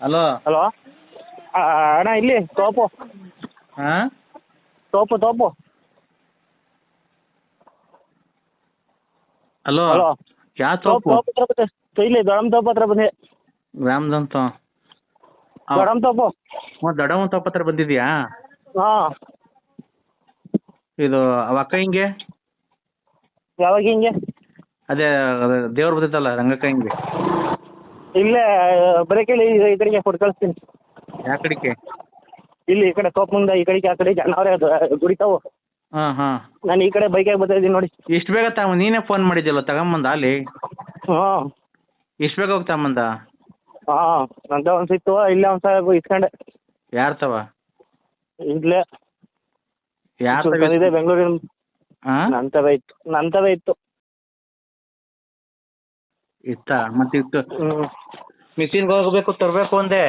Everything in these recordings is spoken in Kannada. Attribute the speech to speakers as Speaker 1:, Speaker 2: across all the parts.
Speaker 1: ಹಲೋ?
Speaker 2: ಹಲೋ? ಅಣ್ಣ ಇಲ್ಲಿ ತೋಪು.
Speaker 1: ಹಾ?
Speaker 2: ತೋಪು ತೋಪು.
Speaker 1: ಹಲೋ?
Speaker 2: ಹಲೋ?
Speaker 1: ಯಾ
Speaker 2: ತೋಪು
Speaker 1: ತೋಪು?
Speaker 2: ಹತ್ರ ಬಂದೆ ಇಲ್ಲಿ ದೊಡಮ್ ತೋಪು ಹತ್ರ ಬಂದೆ.
Speaker 1: ರಾಮ್ದಂತ
Speaker 2: ದೊಡಮ್ ತೋಪು.
Speaker 1: ದೊಡಮ್ ತೋಪು ಹತ್ರ ಬಂದಿದ್ಯಾ?
Speaker 2: ಹಾ.
Speaker 1: ಇದು ಅವ ಅಕ್ಕ ಹಿಂಗೆ?
Speaker 2: ಯಾವಾಗ ಹಿಂಗೆ?
Speaker 1: ಅದೇ ದೇವ್ರು ಬರ್ತೈತಲ್ಲ ರಂಗಕ್ಕ ಹಿಂಗೆ?
Speaker 2: ಇಲ್ಲೇ ಬರೇಕೇಳಿ ಈ ಕಡೆಗೆ ಕೊಟ್ಟು ಕಳಿಸ್ತೀನಿ.
Speaker 1: ಯಾವ ಕಡೆಗೆ?
Speaker 2: ಇಲ್ಲಿ ಈ ಕಡೆ ತೋಪ್ ಮುಂದೆ ಈ ಕಡೆಗೆ ಆ ಕಡೆ ಜನವರೇ ಗುಡಿತಾವು
Speaker 1: ಹಾಂ ಹಾಂ.
Speaker 2: ನಾನು ಈ ಕಡೆ ಬೈಕಾಗಿ ಬರ್ತಾ ಇದ್ದೀನಿ ನೋಡಿ.
Speaker 1: ಎಷ್ಟು ಬೇಗ ತಗೊಂಬ ನೀನೇ ಫೋನ್ ಮಾಡಿದ್ಯಲ್ಲ ತಗೊಂಬಂದ ಅಲ್ಲಿ?
Speaker 2: ಹಾಂ.
Speaker 1: ಎಷ್ಟು ಬೇಗ ಹೋಗಿ ತಗೊಂಬಂದ?
Speaker 2: ಹಾಂ ನಂದ ಒಂದು ಸಿಕ್ತು ಇಲ್ಲೇ ಒಂದು ಸಾವಿರ ಇಸ್ಕೊಂಡೆ.
Speaker 1: ಯಾರು ತವ?
Speaker 2: ಇಲ್ಲೇ.
Speaker 1: ಯಾರು
Speaker 2: ಬೆಂಗಳೂರಿನ
Speaker 1: ಹಾಂ?
Speaker 2: ನಂತವೇ ಇತ್ತು ನಂತವೇ ಇತ್ತು.
Speaker 1: ಇತ್ತ? ಮತ್ತೆ ಇತ್ತು? ಮಿಷಿನ್ಗೆ ಹೋಗ್ಬೇಕು ತರಬೇಕು ಅಂದೆ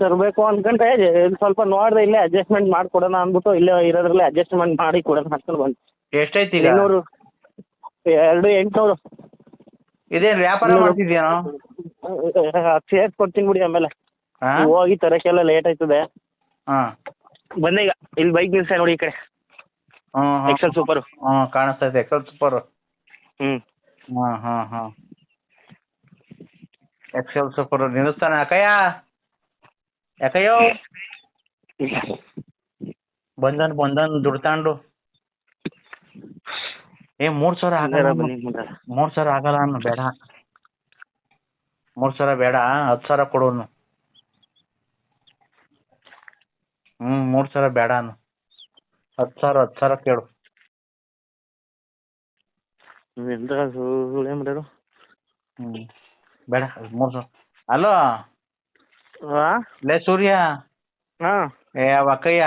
Speaker 2: ತರಬೇಕು ಅನ್ಕೊಂಡೆ ಇದು ಸ್ವಲ್ಪ ನೋಡ್ದೆ ಇಲ್ಲೇ ಅಡ್ಜಸ್ಟ್ಮೆಂಟ್ ಮಾಡ್ಕೊಡೋಣ ಅಂದ್ಬಿಟ್ಟು ಇಲ್ಲೇ ಇರೋದ್ರಲ್ಲೇ ಅಡ್ಜಸ್ಟ್ಮೆಂಟ್ ಮಾಡಿ ಕೊಡೋಣ ಅನ್ಕೊಂಡು ಬಂದು.
Speaker 1: ಎಷ್ಟೈತಿ ಈಗ?
Speaker 2: ಇನ್ನೂರು ಎರಡು ಎಂಟ್ನೂರು.
Speaker 1: ಇದೇನ್ ವ್ಯಾಪಾರ ಮಾಡ್ತಿದ್ಯಾನೋ
Speaker 2: ಸೇರ್ಸಿ ಕೊಡ್ತೀನಿ ಬಿಡಿ ಆಮೇಲೆ.
Speaker 1: ಹಾಂ?
Speaker 2: ಹೋಗಿ ತರಕ್ಕೆಲ್ಲ ಲೇಟ್ ಆಯ್ತದೆ.
Speaker 1: ಹಾ.
Speaker 2: ಬಂದೆ ಈಗ ಇಲ್ಲಿ ಬೈಕ್ ನಿಲ್ಸ ನೋಡಿ ಈ ಕಡೆ.
Speaker 1: ಹ್ಞೂ
Speaker 2: ಎಕ್ಸೆಲ್ ಸೂಪರು
Speaker 1: ಕಾಣಿಸ್ತಾ ಇದೆ ಎಕ್ಸಲ್ ಸೂಪರ್
Speaker 2: ಹ್ಞೂ
Speaker 1: ಹಾಂ ಹಾಂ ಹಾಂ. XL super ನಿಲ್ಲಿಸ್ತಾನೆ ಅಕಯ್ಯ ಯಾಕಯ್ಯೋ? ಬಂದನ್ ಬಂದನ್ ದುಡ್ಡು ತಗೊಂಡು ಏ ಮೂರ್ ಸಾವಿರ ಆಗಲ್ಲ ಮೂರ್. ಸಾವಿರ ಆಗಲ್ಲ ಅನ್ನು ಬೇಡ. ಮೂರ್ ಸಾವಿರ ಬೇಡ ಹತ್ತು ಸಾವಿರ ಕೊಡೋನು ಹ್ಮ್ ಮೂರ್ ಸಾವಿರ ಬೇಡ ಅನ್ನು. ಹತ್ತು ಸಾವಿರ ಹತ್ತು ಸಾವಿರ ಕೇಳು. ಹ್ಞೂ ಬೇಡ ಮೂರು ಸಾವಿರ
Speaker 2: ಹಾಂ
Speaker 1: ಲೇ ಸೂರ್ಯ?
Speaker 2: ಹಾಂ.
Speaker 1: ಏ ಅಕ್ಕಯ್ಯ?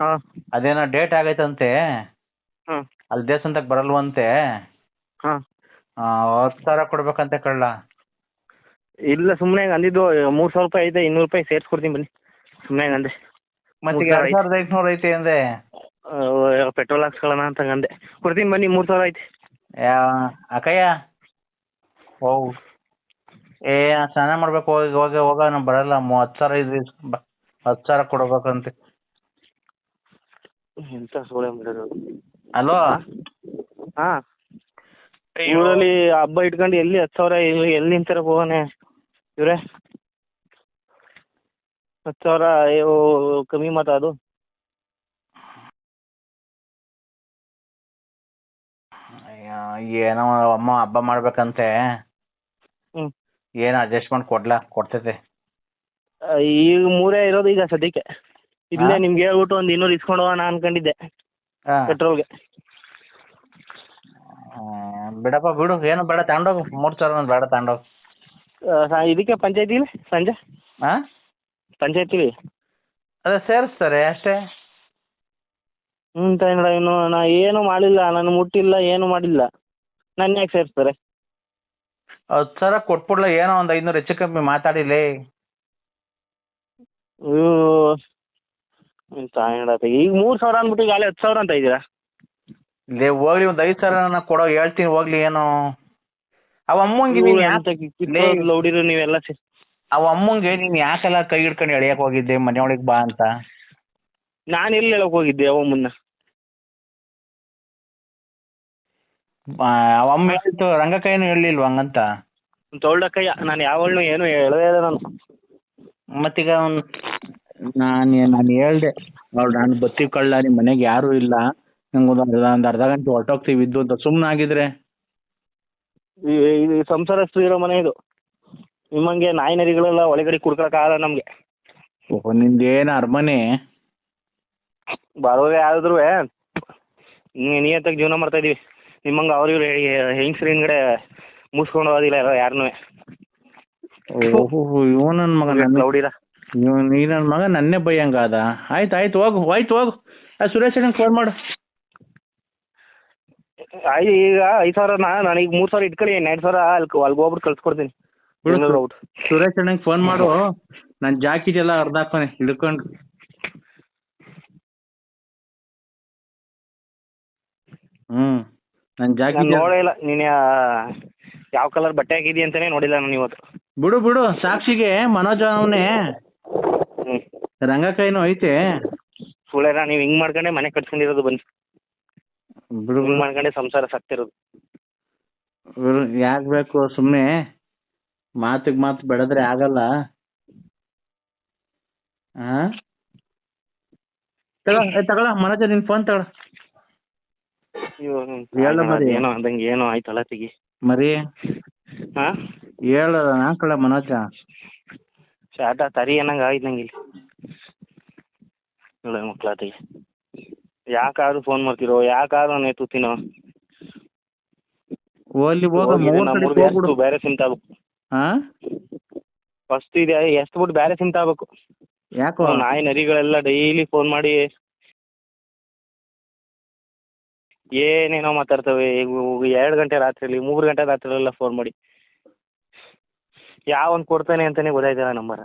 Speaker 2: ಹಾಂ.
Speaker 1: ಅದೇನೋ ಡೇಟ್ ಆಗೈತಂತೆ.
Speaker 2: ಹಾಂ.
Speaker 1: ಅಲ್ಲಿ ದೇವಸ್ಥಾನಕ್ಕೆ ಬರಲ್ವಂತೆ.
Speaker 2: ಹಾಂ.
Speaker 1: ಆ, ಹತ್ತು ಸಾವಿರ ಕೊಡ್ಬೇಕಂತೆ ಕಳ್ಳ.
Speaker 2: ಇಲ್ಲ ಸುಮ್ಮನೆ ಅಂದಿದ್ದು ಮೂರು ಸಾವಿರ ರೂಪಾಯಿ ಐತೆ ಇನ್ನೂರು ರೂಪಾಯಿ ಸೇರ್ಸ್ಕೊಡ್ತೀನಿ ಬನ್ನಿ. ಸುಮ್ಮನೆ ಅಂದೆ.
Speaker 1: ಮತ್ತೆ
Speaker 2: ಮೂರ್
Speaker 1: ಎರಡು ಸಾವಿರದ ಐತೆ ಅಂದೆ.
Speaker 2: ಪೆಟ್ರೋಲ್ ಹಾಕ್ಸ್ಕೊಳ್ಳೋಣ ಅಂತ ಅಂದೆ. ಕೊಡ್ತೀನಿ ಬನ್ನಿ ಮೂರು ಸಾವಿರ ಐತೆ.
Speaker 1: ಅಕ್ಕಯ್ಯ? ಓ ಏ ನಾನ್ ಸ್ನಾನ ಮಾಡ್ಬೇಕು ಹೋಗಿ ಹೋಗಿ ಹೋಗ ನಾನು ಬರಲ್ಲ. ಮೂ- ಹತ್ತು ಸಾವಿರ ಇದು ಬಾ. ಹತ್ತು ಸಾವಿರ ಕೊಡ್ಬೇಕಂತೆ.
Speaker 2: ಎಂತ ಸೋಳೆ ಮಾಡೋರು
Speaker 1: ಅಲೋ?
Speaker 2: ಹಾ. ಊರಲ್ಲಿ ಹಬ್ಬ ಇಟ್ಕೊಂಡು ಎಲ್ಲಿ ಹತ್ತು ಸಾವಿರ ಎಲ್ಲಿ ಎಲ್ಲಿ ನಿಂತಾರ ಹೋಗೋಣ ಇವ್ರೆ. ಹತ್ತು ಸಾವಿರ ಅಯ್ಯೋ ಕಮ್ಮಿ ಮಾತಾ ಅದು.
Speaker 1: ಏನೋ ಅಮ್ಮ ಹಬ್ಬ ಮಾಡ್ಬೇಕಂತೆ.
Speaker 2: ಹ್ಮ್.
Speaker 1: ಏನು ಅಡ್ಜಸ್ಟ್ಮೆಂಟ್ ಕೊಡ್ಲಾ ಕೊಡ್ತೈತೆ.
Speaker 2: ಈಗ ಮೂರೇ ಇರೋದು ಈಗ ಸದ್ಯಕ್ಕೆ. ಇಲ್ಲೇ
Speaker 1: ಹಾ?
Speaker 2: ನಿಮ್ಗೆ ಹೇಳ್ಬಿಟ್ಟು ಒಂದು ಇನ್ನೂರು ಇಸ್ಕೊಂಡು ಹೋಗೋಣ ಅನ್ಕೊಂಡಿದ್ದೆ
Speaker 1: ಹಾ.
Speaker 2: ಪೆಟ್ರೋಲ್ಗೆ.
Speaker 1: ಹ್ಮ್, ಬಿಡಪ್ಪ ಬಿಡು ಏನು ಬೇಡ ತಗೊಂಡೋಗು. ಮೂರ್ ಸಾವಿರ ಬೇಡ ತಗೊಂಡೋಗು.
Speaker 2: ಇದಕ್ಕೆ ಪಂಚಾಯತಿಲಿ ಸಂಜೆ?
Speaker 1: ಪಂಚಾಯತಿ
Speaker 2: ಪಂಚಾಯತಿಲಿ
Speaker 1: ಅದೇ ಸೇರಿಸ್ತಾರೆ ಅಷ್ಟೇ.
Speaker 2: ಹ್ಞೂ ತಗೊಂಡ ಇನ್ನು ನಾ ಏನು ಮಾಡಿಲ್ಲ ನಾನು ಮುಟ್ಟಿಲ್ಲ ಏನು ಮಾಡಿಲ್ಲ. ನನ್ನ ಯಾಕೆ ಸೇರಿಸ್ತಾರೆ?
Speaker 1: ಹತ್ತು ಸಾವಿರ ಕೊಟ್ಬಿಡ್ಲ ಏನೋ ಒಂದು ಐನೂರು ಹೆಚ್ಚು ಕಮ್ಮಿ ಮಾತಾಡಿಲಿ
Speaker 2: ಈಗ ಮೂರು ಸಾವಿರ ಅಂದ್ಬಿಟ್ಟು ಈಗ ಅಲ್ಲೇ ಹತ್ತು ಸಾವಿರ ಅಂತ ಇದ್ದೀರಾ?
Speaker 1: ಲೇ ಹೋಗ್ಲಿ ಒಂದು ಐದು ಸಾವಿರ ಕೊಡೋ ಹೇಳ್ತೀನಿ ಹೋಗ್ಲಿ ಏನೋ. ಅವ ಅಮ್ಮಂಗೆ ನೀನು ಯಾಕೆ
Speaker 2: ಲೌಡಿರು ನೀವೆಲ್ಲ ಸೇ
Speaker 1: ಅವ ಅಮ್ಮಂಗೆ ನೀನು ಯಾಕೆಲ್ಲ ಕೈ ಹಿಡ್ಕೊಂಡು ಎಳಿಯಕ್ಕೆ ಹೋಗಿದ್ದೆ ಮನೆಯೊಳಗೆ ಬಾ ಅಂತ?
Speaker 2: ನಾನು ಎಲ್ಲಿ ಹೇಳಕ್ ಹೋಗಿದ್ದೆ ಅವ ಮುನ್ನ?
Speaker 1: ಅಮ್ಮ ಹೇಳಿತ್ತು ಏನು ಹೇಳಿಲ್ವ ಹಂಗಂತ?
Speaker 2: ತೊಳ್ದಕ್ಕಯ್ಯ ನಾನು ಯಾವಳನ್ನು ಏನು ಹೇಳದೇ ಇಲ್ಲ ನಾನು.
Speaker 1: ಮತ್ತೀಗ ಅವ್ನು ನಾನು ನಾನು ಹೇಳ್ದೆ ಅವ್ಳು ನಾನು ಬತ್ತೀವಿ ಕಳ್ಳ ನಿಮ್ಮ ಮನೆಗೆ ಯಾರೂ ಇಲ್ಲ. ನಂಗೆ ಒಂದು ಒಂದು ಅರ್ಧ ಗಂಟೆ ಹೊರಟೋಗ್ತೀವಿ ಇದ್ದು ಅಂತ ಸುಮ್ಮನೆ ಆಗಿದ್ರೆ?
Speaker 2: ಈ- ಇದು ಸಂಸಾರಸ್ಥರು ಇರೋ ಮನೆ ಇದು. ನಿಮ್ಮಂಗೆ ನಾಯಿ ನರಿಗಳೆಲ್ಲ ಒಳಗಡೆ ಕುಡ್ಕೊಳಕ್ಕಾಗಲ್ಲ ನಮಗೆ.
Speaker 1: ಓಹ್ ನಿಂದೇನು ಅರಮನೆ?
Speaker 2: ಬರೋದೇ ಆದ್ರೂ ನಿಯತ್ತಾಗಿ ಜೀವನ ಮಾಡ್ತಾ ಇದೀವಿ. ನಿಮ್ಮಂಗೆ ಅವ್ರ ಇವ್ರು ಹೆಂಗಸ್ರ ಹಿಂದ್ಗಡೆ ಮುಸ್ಕೊಂಡು ಹೋಗೋದಿಲ್ಲ ಯಾರೋ ಯಾರನ್ನೂ
Speaker 1: ಓಹೋ ಇವ ಮಗ ನನ್ನ
Speaker 2: ಲೌಡಿರ?
Speaker 1: ಇವ ನೀ ನನ್ನ ಮಗ ನನ್ನೇ ಬೈಯಂಗಾದ ಆಯ್ತು ಆಯ್ತು ಹೋಗು ಆಯ್ತು ಹೋಗು. ಆ ಸುರೇಶ್ ಅಣ್ಣಂಗೆ ಫೋನ್ ಮಾಡು.
Speaker 2: ಆಯ್ತು ಈಗ ಐದ್ ಸಾವಿರ ನನಗ್ ಮೂರು ಸಾವಿರ ಇಟ್ಕೊಳ್ಳಿ ಎರಡು ಸಾವಿರ ಅಲ್ಲಿ ಅಲ್ಗೆ ಹೋಗ್ಬಿಟ್ಟು ಕಳ್ಸ್ಕೊಡ್ತೀನಿ.
Speaker 1: ಬಿಡು
Speaker 2: ಬೆಂಗಳೂರು ಹೋಗ್ಬಿಟ್ಟು
Speaker 1: ಸುರೇಶ್ ಅಣ್ಣಂಗ್ ಫೋನ್ ಮಾಡು. ನಾನ್ ಜಾಕೆಟ್ ಎಲ್ಲ ಅರ್ಧ ಹಾಕೋನೆ ಹಿಡ್ಕೊಂಡು. ಹ್ಮ್.
Speaker 2: ನಾನು
Speaker 1: ಜಾಕೆಟ್
Speaker 2: ನೋಡೇ ಇಲ್ಲ. ನೀನು ಯಾವ ಕಲರ್ ಬಟ್ಟೆ ಹಾಕಿದ್ಯಾ ಅಂತಾನೆ ನೋಡಿಲ್ಲ ನಾನು ಇವತ್ತು.
Speaker 1: ಬಿಡು ಬಿಡು. ಸಾಕ್ಷಿಗೆ ಮನೋಜ್ ಅವನೇ
Speaker 2: ಹ್ಞೂ
Speaker 1: ರಂಗಕೈನು ಐತೆ.
Speaker 2: ಸುಳ್ಳೇನ ನೀವು ಹಿಂಗೆ ಮಾಡ್ಕೊಂಡೆ ಮನೆ ಕಟ್ಕೊಂಡಿರೋದು ಬನ್ನಿ.
Speaker 1: ಬಿಡು
Speaker 2: ಹಿಂಗೆ ಮಾಡ್ಕೊಂಡೆ ಸಂಸಾರ ಸತ್ತಿರೋದು.
Speaker 1: ಬಿಡು ಯಾಕೆ ಬೇಕು ಸುಮ್ಮನೆ ಮಾತಿಗೆ ಮಾತು ಬೆಳೆದ್ರೆ ಆಗಲ್ಲ. ಆ? ತಗೋ ಏ, ತಗೊಳ. ಮನೋಜ ನಿನ್ ಫೋನ್ ತಗೊಳ ಹೇಳು ಮರಿ.
Speaker 2: ಏನೋ ಅಂದಂಗೆ ಏನೋ ಆಯ್ತಲ್ಲ ತೆಗಿ
Speaker 1: ಮರಿ.
Speaker 2: ಹಾ?
Speaker 1: ಹೇಳ ಹಾಕಳ ಮನೋಜ.
Speaker 2: ಶಾಟ ತರಿ ಅನ್ನಂಗ ಆಯ್ತು ನಂಗೆ ಇಲ್ಲಿ. ನೋಡ ಮಕ್ಳ ತೆಗಿ ಫೋನ್ ಮಾಡ್ತಿರೋ ಯಾಕಾದ್ರೂ ನಾನು ಎತ್ತುತ್ತೀನೋ
Speaker 1: ಓಲಿ ಹೋಗ ಮೂರ್
Speaker 2: ಬೇರೆ ಸಿಮ್ ತಗೋಬೇಕು.
Speaker 1: ಹಾ?
Speaker 2: ಫಸ್ಟ್ ಇದೆ ಎಷ್ಟು ಬಿಟ್ಟು ಬೇರೆ ಸಿಮ್ ತಗೋಬೇಕು.
Speaker 1: ಯಾಕೋ?
Speaker 2: ನಾಯಿ ನರಿಗಳೆಲ್ಲ ಡೈಲಿ ಫೋನ್ ಮಾಡಿ ಏನೇನೋ ಮಾತಾಡ್ತವೆ ಎರಡು ಗಂಟೆ ರಾತ್ರಿಲಿ ಮೂರು ಗಂಟೆ ರಾತ್ರಿಲೆಲ್ಲ ಫೋನ್ ಮಾಡಿ. ಯಾವನ್ ಕೊಡ್ತಾನೆ ಅಂತಾನೆ ಗೊತ್ತಾಯ್ತಿಲ್ಲ ನಂಬರ್.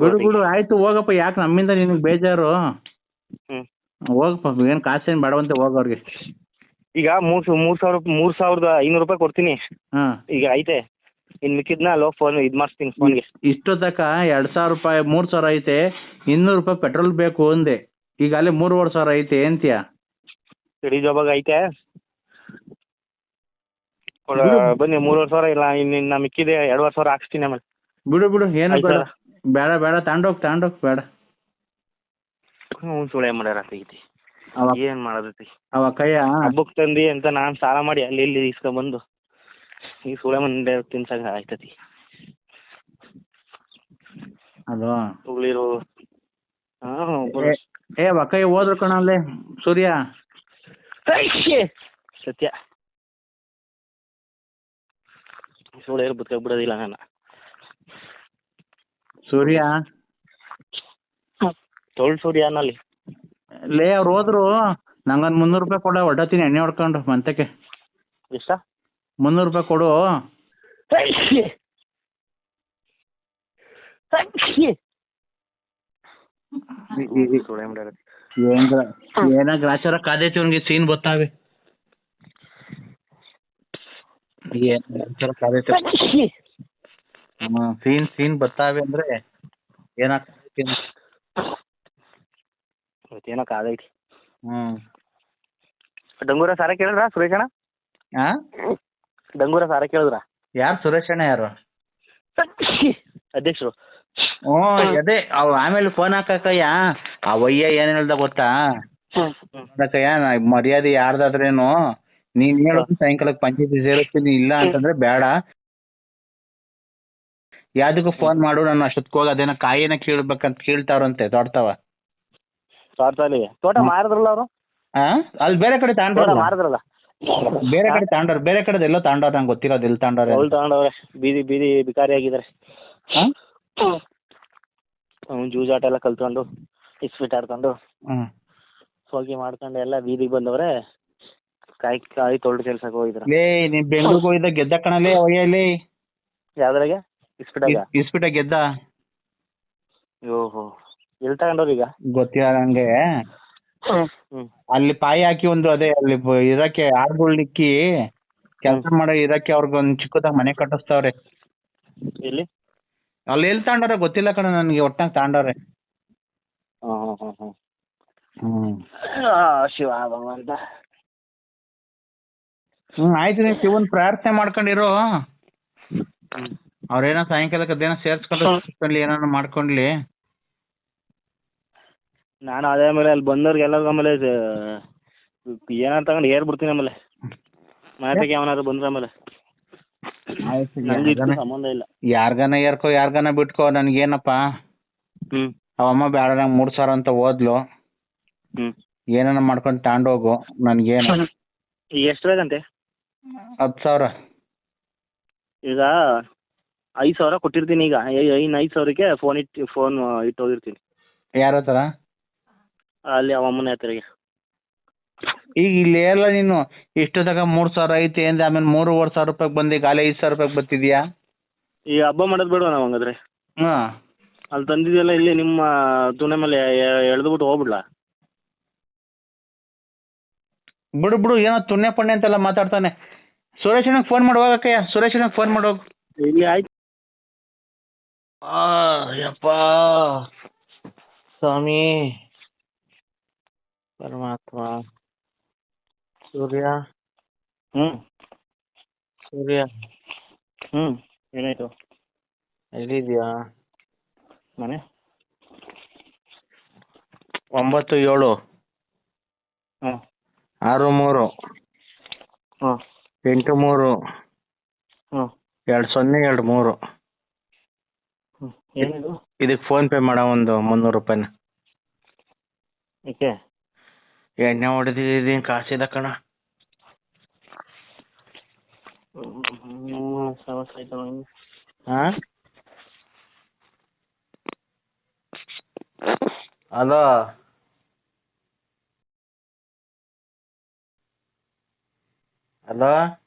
Speaker 1: ಬಿಡು ಬಿಡು ಆಯ್ತು ಹೋಗಪ್ಪ ಯಾಕೆ ನಮ್ಮಿಂದ ನಿನಗೆ ಬೇಜಾರು?
Speaker 2: ಹ್ಮ್.
Speaker 1: ಹೋಗಪ್ಪ ಏನ್ ಕಾಸೇನ್ ಬೇಡವಂತೆ ಹೋಗ ಅವ್ರಿಗೆ.
Speaker 2: ಈಗ ಮೂರ್ ಮೂರ್ ಸಾವಿರ ಮೂರ್ ಸಾವಿರದ ಐನೂರು ರೂಪಾಯಿ ಕೊಡ್ತೀನಿ.
Speaker 1: ಹಾ.
Speaker 2: ಈಗ ಐತೆ. ಇನ್ ಮಿಕ್ಕಿದ್ನ ಲೋ ಫೋನ್ ಇದ್ ಮಾಡಿಸ್ತೀನಿ ಫೋನ್ಗೆ
Speaker 1: ಇಷ್ಟೊತ್ತಕ ಎರಡ್ ಸಾವಿರ ರೂಪಾಯಿ ಮೂರ್ ಸಾವಿರ ಐತೆ. ಇನ್ನೂರು ರೂಪಾಯಿ ಪೆಟ್ರೋಲ್ ಬೇಕು ಅಂದೆ. ಈಗ ಅಲ್ಲಿ ಮೂರುವರೆ ಸಾವಿರ ಐತೆ ಅಂತೀಯ?
Speaker 2: ಜಾಬಾಗ ಐತೆ ಬನ್ನಿ ಮೂರುವರೆ ಸಾವಿರ ಇಲ್ಲ ಇನ್ನ ಮಿಕ್ಕಿದೆ ಎರಡುವರೆ ಸಾವಿರ ಹಾಕ್ಸ್ತೀನಿ ಆಮೇಲೆ
Speaker 1: ಬಿಡು ಬಿಡು ಏನು
Speaker 2: ಬೇಡ
Speaker 1: ಬೇಡ ಬೇಡ ಬೇಡ ತಗೊಂಡೋಗ್ ತಗೊಂಡೋಗ್ ಬೇಡ
Speaker 2: ಹ್ಞೂ ಸುಳೆ ಮಾಡ್ಯಾರ ತೆಗಿತಿ
Speaker 1: ಅವ
Speaker 2: ಏನ್ ಮಾಡೋದೈತಿ
Speaker 1: ಅವ ಕೈಯ
Speaker 2: ಹಬ್ಬಕ್ ತಂದಿ ಅಂತ ನಾನ್ ಸಾಲ ಮಾಡಿ ಅಲ್ಲಿ ಇಲ್ಲಿ ಇಸ್ಕೊಂಬಂದು ಈ ಸುಳೆ ಮಂಡೆ ತಿನ್ಸಂಗ ಆಯ್ತತಿ
Speaker 1: ಅದು
Speaker 2: ತುಳಿರು ಹಾ
Speaker 1: ಏ, ಅವ ಕೈ ಹೋದ್ರು ಕಣಲ್ಲೇ ಸೂರ್ಯ
Speaker 2: ಸತ್ಯ. ಸುಳೆ ಬದುಕಕ್ ಬಿಡೋದಿಲ್ಲ ನಾನು.
Speaker 1: ಸೂರ್ಯ?
Speaker 2: ತೊಳ್ ಸೂರ್ಯ ಅನ್ನಲ್ಲಿ
Speaker 1: ಲೇ ಅವ್ರು ಹೋದ್ರು. ನಂಗೊಂದ್ ಮುನ್ನೂರು ರೂಪಾಯಿ ಕೊಡ ಹೊಡತೀನಿ ಎಣ್ಣೆ ಹೊಡ್ಕೊಂಡು ಮಂತಕ್ಕೆ.
Speaker 2: ಎಷ್ಟ?
Speaker 1: ಮುನ್ನೂರು ರೂಪಾಯಿ ಕೊಡು. ಈ- ಏನ್ ಏನ ಗ್ರಾಚಾರ ಕಾದೈತಿ ಅವ್ನಿಗೆ ಸೀನ್ ಬತ್ತಾವೆ ಏನ್ ಗ್ರಾಚಾರ ಕಾದೈತಿ ಸೀನ್ ಸೀನ್ ಬತ್ತಾವೆ ಅಂದ್ರೆ ಏನಾಗ್ತೈತಿ.
Speaker 2: ಮತ್ತೇನೋ ಕಾದೈತಿ
Speaker 1: ಹ್ಮ್.
Speaker 2: ಡಂಗೂರ ಸಾರ ಕೇಳಿದ್ರ ಸುರೇಶ್ ಅಣ್ಣ?
Speaker 1: ಆ?
Speaker 2: ಡಂಗೂರ ಸಾರ ಕೇಳಿದ್ರ?
Speaker 1: ಯಾರು ಸುರೇಶ್ ಅಣ್ಣ ಯಾರು?
Speaker 2: ಅಧ್ಯಕ್ಷರು.
Speaker 1: ಹ್ಮ್ ಅದೇ ಅವ್ ಆಮೇಲೆ ಫೋನ್ ಹಾಕಕ್ಕಯ್ಯ ಆ ವಯ್ಯ ಏನ್ ಹೇಳ್ದ ಗೊತ್ತಾ? ಅದಕ್ಕಯ್ಯ ನಾ ಮರ್ಯಾದೆ ಯಾರ್ದಾದ್ರೇನು ನೀನ್ ಹೇಳೋದು ಸಾಯಂಕಾಲ ಪಂಚಾಯತಿ ಸೇರಿಸ್ತೀನಿ ಇಲ್ಲ ಅಂತಂದ್ರೆ ಬೇಡ. ಯಾವ್ದಕ್ಕೂ ಫೋನ್ ಮಾಡು ನಾನು ಅಷ್ಟೊತ್ತಿಗೆ ಹೋಗಿ ಅದೇನ ಕಾಯಿನ ಕೀಳ್ಬೇಕಂತ ಕೀಳ್ತಾವ್ರಂತೆ
Speaker 2: ತೋಟದಲ್ಲಿ ತೋಟ ಮಾರಿದ್ರಲ್ಲ ಅವರು?
Speaker 1: ಆ? ಅಲ್ಲಿ ಬೇರೆ ಕಡೆ
Speaker 2: ತೋಟ
Speaker 1: ತಾಂಡ್ರಲ್ಲ
Speaker 2: ಮಾರಿದ್ರಲ್ಲ?
Speaker 1: ಬೇರೆ ಕಡೆ ತಾಂಡವ್ರ ಬೇರೆ ಕಡೆ ಎಲ್ಲೋ ತಾಂಡವ್ರ ನಂಗೆ ಗೊತ್ತಿರೋದು ಎಲ್ಲಿ ತಾಂಡವ್ರೆ
Speaker 2: ಅವಳು ತಗೊಂಡವ್ರೆ ಬೀದಿ ಬೀದಿ ಬಿಕಾರಿ ಆಗಿದ್ದಾರೆ
Speaker 1: ಹಾ
Speaker 2: ಅವ್ನು ಜೂಜಾಟ ಎಲ್ಲ ಕಲ್ತ್ಕೊಂಡು ಇಸ್ಪಿಟ್ ಆಡ್ಕೊಂಡು
Speaker 1: ಹ್ಮ್.
Speaker 2: ಹೋಗಿ ಮಾಡ್ಕೊಂಡು ಎಲ್ಲ ಬೀದಿಗೆ ಬಂದವ್ರೆ ಕಾಯಿ ಕಾಯಿ ತೊಳ್ದು ಕೆಲ್ಸಕ್ಕೆ ಹೋಗಿದ್ರು.
Speaker 1: ಲೇ ನೀನ್ ಬೆಂಗ್ಳೂರ್ಗೆ ಹೋಗಿದ್ದ ಗೆದ್ದ ಕಣಲೇ ಒಯ್ಯಲೇ
Speaker 2: ಯಾವ್ದ್ರಾಗೆ? ಇಸ್ಪಿಟಾಗ
Speaker 1: ಇಸ್ಪಿಟ ಗೆದ್ದ?
Speaker 2: ಓಹೋ ಎಲ್ಲಿ ತಗೊಂಡವ್ರು ಈಗ?
Speaker 1: ಗೊತ್ತಿಲ್ಲ ನಂಗೆ.
Speaker 2: ಹ್ಮ್.
Speaker 1: ಅಲ್ಲಿ ಪಾಯಿ ಹಾಕಿ ಒಂದು ಅದೇ ಅಲ್ಲಿ ಬ- ಇರಕ್ಕೆ ಆಡ್ಗಳಿಕ್ಕಿ ಕೆಲಸ ಮಾಡೋ ಇರಕ್ಕೆ ಅವ್ರಿಗೊಂದ್ ಚಿಕ್ಕದಾಗ ಮನೆ ಕಟ್ಟಿಸ್ತವ್ರೆ.
Speaker 2: ಎಲ್ಲಿ?
Speaker 1: ಅಲ್ಲಿ ಎಲ್ಲಿ ತಾಂಡವ್ರೆ ಗೊತ್ತಿಲ್ಲ ಕಣ ನನಗೆ ಒಟ್ನಾಗ ತಾಂಡವ್ರೆ
Speaker 2: ಶಿವ ಭಗವಂತ.
Speaker 1: ಹ್ಮ್ ಆಯ್ತು ನೀನ್ ಶಿವನ್ ಪ್ರಾರ್ಥನೆ ಮಾಡ್ಕೊಂಡಿರು.
Speaker 2: ಹ್ಮ್.
Speaker 1: ಅವ್ರೇನೋ ಸಾಯಂಕಾಲಕ್ಕೆ ಅದೇನೋ ಸೇರ್ಸ್ಕೊಂಡು ಏನಾನ ಮಾಡ್ಕೊಂಡ್ಲಿ.
Speaker 2: ನಾನು ಅದೇ ಮೇಲೆ ಅಲ್ಲಿ ಬಂದವ್ರಿಗೆ ಎಲ್ಲರಿಗೂ ಆಮೇಲೆ ಏನಾರ ತಗೊಂಡ್ ಏರ್ ಬಿಡ್ತೀನಿ ಆಮೇಲೆ. ಮಾತಿಗೆ ಯಾವನಾದ್ರು ಬಂದ್ರೆ ಆಮೇಲೆ. ಸಂಬಂಧ ಇಲ್ಲ.
Speaker 1: ಯಾರ್ಗಾನ ಏರ್ಕೋ ಯಾರ್ಗಾನ ಬಿಟ್ಕೋ ನನ್ಗೇನಪ್ಪ.
Speaker 2: ಹ್ಞೂ
Speaker 1: ಅವಮ್ಮ ಬ್ಯಾಡ ನಂಗೆ ಮೂರ್ ಸಾವಿರ ಅಂತ ಓದ್ಲು.
Speaker 2: ಏನನ
Speaker 1: ಏನಾನ ಮಾಡ್ಕೊಂಡು ತಾಂಡೋಗು ನನ್ಗೇನು.
Speaker 2: ಎಷ್ಟು ಬೇಕಂತೆ
Speaker 1: ಹತ್ತು ಸಾವಿರ.
Speaker 2: ಈಗ ಐದು ಸಾವಿರ ಕೊಟ್ಟಿರ್ತೀನಿ ಈಗ. ಐದು ಐದು ಸಾವಿರಕ್ಕೆ ಫೋನ್ ಇಟ್ಟು ಫೋನ್ ಇಟ್ಟು ಹೋಗಿರ್ತೀನಿ
Speaker 1: ಯಾರ ಹತ್ರ?
Speaker 2: ಅಲ್ಲಿ ಅವ ಅಮ್ಮನ ಹತ್ತಿರಗೆ
Speaker 1: ಈಗ ಇಲ್ಲಿ ಎಲ್ಲ ನೀನು ಇಷ್ಟೊತ್ತಾಗ ಮೂರ್ ಸಾವಿರ ಐತಿ ಅಂದ್ರೆ ಆಮೇಲೆ ಮೂರುವರೆ ಸಾವಿರ ರೂಪಾಯಿ ಬಂದಿ ಈಗ ಐದ್ ಐದು ಸಾವಿರ ರೂಪಾಯಿ ಬರ್ತಿದ್ಯಾ?
Speaker 2: ಈ ಹಬ್ಬ ಮಾಡೋದು ಬೇಡ ನಾವು ಹಂಗಾದ್ರೆ.
Speaker 1: ಹಾ.
Speaker 2: ಅಲ್ಲಿ ತಂದಿದ್ದೆಲ್ಲ ಇಲ್ಲಿ ನಿಮ್ಮ ತುನೆ ಮೇಲೆ ಎಳೆದ್ಬಿಟ್ಟು ಹೋಗ್ಬಿಡ್ಲಾ?
Speaker 1: ಬಿಡು ಬಿಡು ಏನೋ ತುಣ್ಯ ಪುಣ್ಯ ಅಂತೆಲ್ಲ ಮಾತಾಡ್ತಾನೆ. ಸುರೇಶನಿಗೆ ಫೋನ್ ಮಾಡುವಾಗಕ್ಕಯ್ಯ ಸುರೇಶನಿಗೆ ಫೋನ್ ಮಾಡೋಗು
Speaker 2: ಇಲ್ಲಿ ಆಯ್ತು.
Speaker 1: ಆ ಯಪ್ಪ. ಸ್ವಾಮಿ. ಪರಮಾತ್ಮ. ಸೂರ್ಯ.
Speaker 2: ಹ್ಮ್.
Speaker 1: ಸೂರ್ಯ.
Speaker 2: ಹ್ಮ್. ಏನಾಯ್ತು?
Speaker 1: ಎಲ್ಲಿದ್ಯಾ
Speaker 2: ಮನೆ?
Speaker 1: ಒಂಬತ್ತು ಏಳು.
Speaker 2: ಹಾಂ.
Speaker 1: ಆರು ಮೂರು.
Speaker 2: ಹಾಂ.
Speaker 1: ಎಂಟು ಮೂರು.
Speaker 2: ಹಾಂ.
Speaker 1: ಎರಡು ಸೊನ್ನೆ ಎರಡು ಮೂರು.
Speaker 2: ಹ್ಞೂ ಏನಿದು?
Speaker 1: ಇದಕ್ಕೆ ಫೋನ್ ಪೇ ಮಾಡೋ ಒಂದು ಮುನ್ನೂರು ರೂಪಾಯಿನ.
Speaker 2: ಏಕೆ
Speaker 1: ಎಣ್ಣೆ ಹೊಡೆದಿದ್ದೀನಿ ಕಾಸಿದ ಕಣ.
Speaker 2: ಹಾಂ ಸಮಸ್ಯೆ ಆಯ್ತು ನಂಗೆ.
Speaker 1: ಹಾ? ಹಲೋ. ಹಲೋ.